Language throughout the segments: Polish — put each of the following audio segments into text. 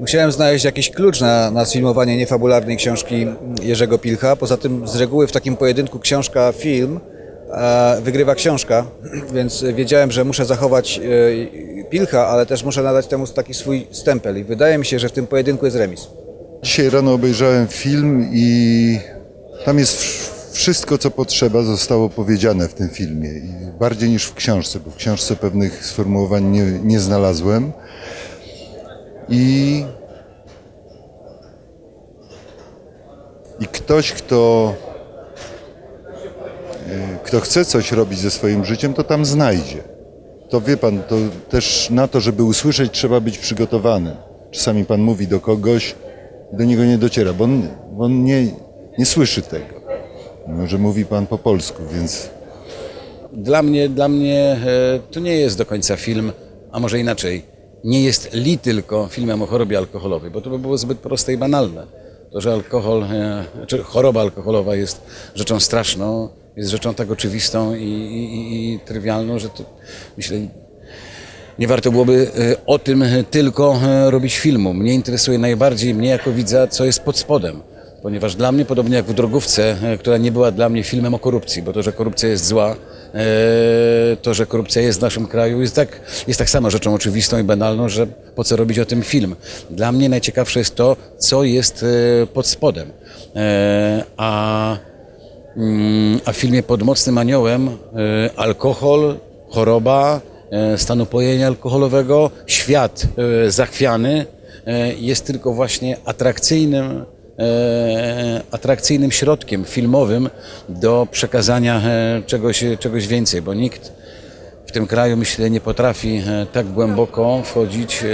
Musiałem znaleźć jakiś klucz na, na sfilmowanie niefabularnej książki Jerzego Pilcha. Poza tym z reguły w takim pojedynku książka-film wygrywa książka, więc wiedziałem, że muszę zachować e, Pilcha, ale też muszę nadać temu taki swój stempel i wydaje mi się, że w tym pojedynku jest remis. Dzisiaj rano obejrzałem film i tam jest wsz- wszystko, co potrzeba, zostało powiedziane w tym filmie. I bardziej niż w książce, bo w książce pewnych sformułowań nie, nie znalazłem. I, I ktoś, kto, e, kto chce coś robić ze swoim życiem, to tam znajdzie. To wie pan, to też na to, żeby usłyszeć, trzeba być przygotowanym. Czasami pan mówi do kogoś, do niego nie dociera, bo on, bo on nie, nie słyszy tego. Mimo, że mówi pan po polsku, więc Dla mnie, dla mnie e, to nie jest do końca film, a może inaczej, nie jest li tylko filmem o chorobie alkoholowej, bo to by było zbyt proste i banalne. To, że alkohol, e, czy choroba alkoholowa jest rzeczą straszną, jest rzeczą tak oczywistą i, i, i- trywialną, że to myślę, nie warto byłoby e, o tym tylko e, robić filmu. Mnie interesuje najbardziej, mnie jako widza, co jest pod spodem. Ponieważ dla mnie, podobnie jak w Drogówce, e, która nie była dla mnie filmem o korupcji, bo to, że korupcja jest zła, e, to, że korupcja jest w naszym kraju, jest tak, jest tak samo rzeczą oczywistą i banalną, że po co robić o tym film. Dla mnie najciekawsze jest to, co jest e, pod spodem. A Mm, A w filmie Pod mocnym aniołem alkohol, choroba, e, stan upojenia alkoholowego, świat zachwiany jest tylko właśnie atrakcyjnym, atrakcyjnym środkiem filmowym do przekazania e, czegoś, czegoś więcej, bo nikt w tym kraju, myślę, nie potrafi e, tak głęboko wchodzić e,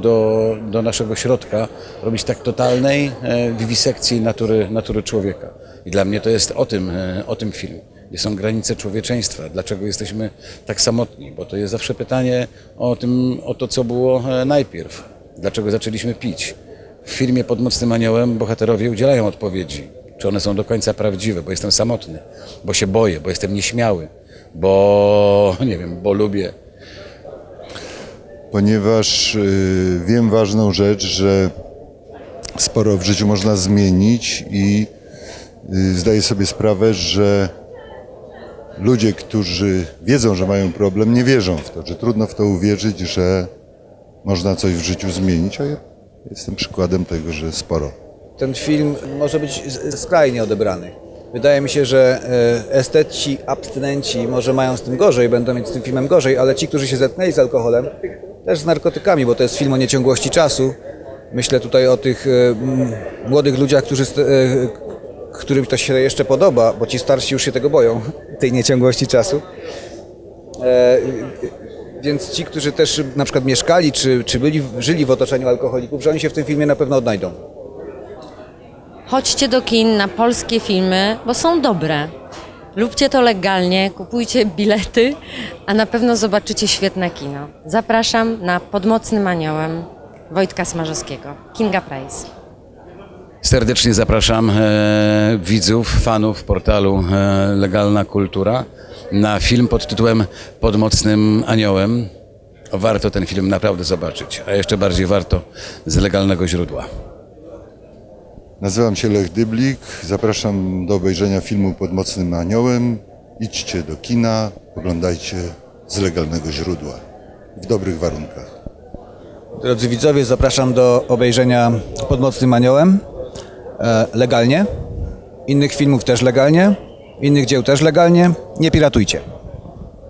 do, do naszego środka, robić tak totalnej e, wiwisekcji natury, natury człowieka. I dla mnie to jest o tym, e, o tym film. Gdzie są granice człowieczeństwa? Dlaczego jesteśmy tak samotni? Bo to jest zawsze pytanie o, tym, o to, co było e, najpierw. Dlaczego zaczęliśmy pić? W filmie Pod mocnym aniołem bohaterowie udzielają odpowiedzi. Czy one są do końca prawdziwe? Bo jestem samotny, bo się boję, bo jestem nieśmiały, bo nie wiem, bo lubię. ponieważ y, wiem ważną rzecz, że sporo w życiu można zmienić i y, zdaję sobie sprawę, że ludzie, którzy wiedzą, że mają problem, nie wierzą w to, że trudno w to uwierzyć, że można coś w życiu zmienić, a jestem przykładem tego, że sporo. Ten film może być skrajnie odebrany. Wydaje mi się, że e, esteci, abstynenci może mają z tym gorzej, będą mieć z tym filmem gorzej, ale ci, którzy się zetknęli z alkoholem, też z narkotykami, bo to jest film o nieciągłości czasu. Myślę tutaj o tych e, młodych ludziach, którzy, e, którym to się jeszcze podoba, bo ci starsi już się tego boją, tej nieciągłości czasu. Więc ci, którzy też na przykład mieszkali, czy, czy byli, żyli w otoczeniu alkoholików, że oni się w tym filmie na pewno odnajdą. Chodźcie do kin na polskie filmy, bo są dobre. Lubcie to legalnie, kupujcie bilety, a na pewno zobaczycie świetne kino. Zapraszam na Pod mocnym aniołem Wojtka Smarzowskiego. Kinga Price. Serdecznie zapraszam e, widzów, fanów portalu e, Legalna Kultura na film pod tytułem Pod mocnym aniołem. Warto ten film naprawdę zobaczyć, a jeszcze bardziej warto z legalnego źródła. Nazywam się Lech Dyblik, zapraszam do obejrzenia filmu Pod mocnym aniołem. Idźcie do kina, oglądajcie z legalnego źródła, w dobrych warunkach. Drodzy widzowie, zapraszam do obejrzenia Pod mocnym aniołem e, legalnie. Innych filmów też legalnie, innych dzieł też legalnie. Nie piratujcie.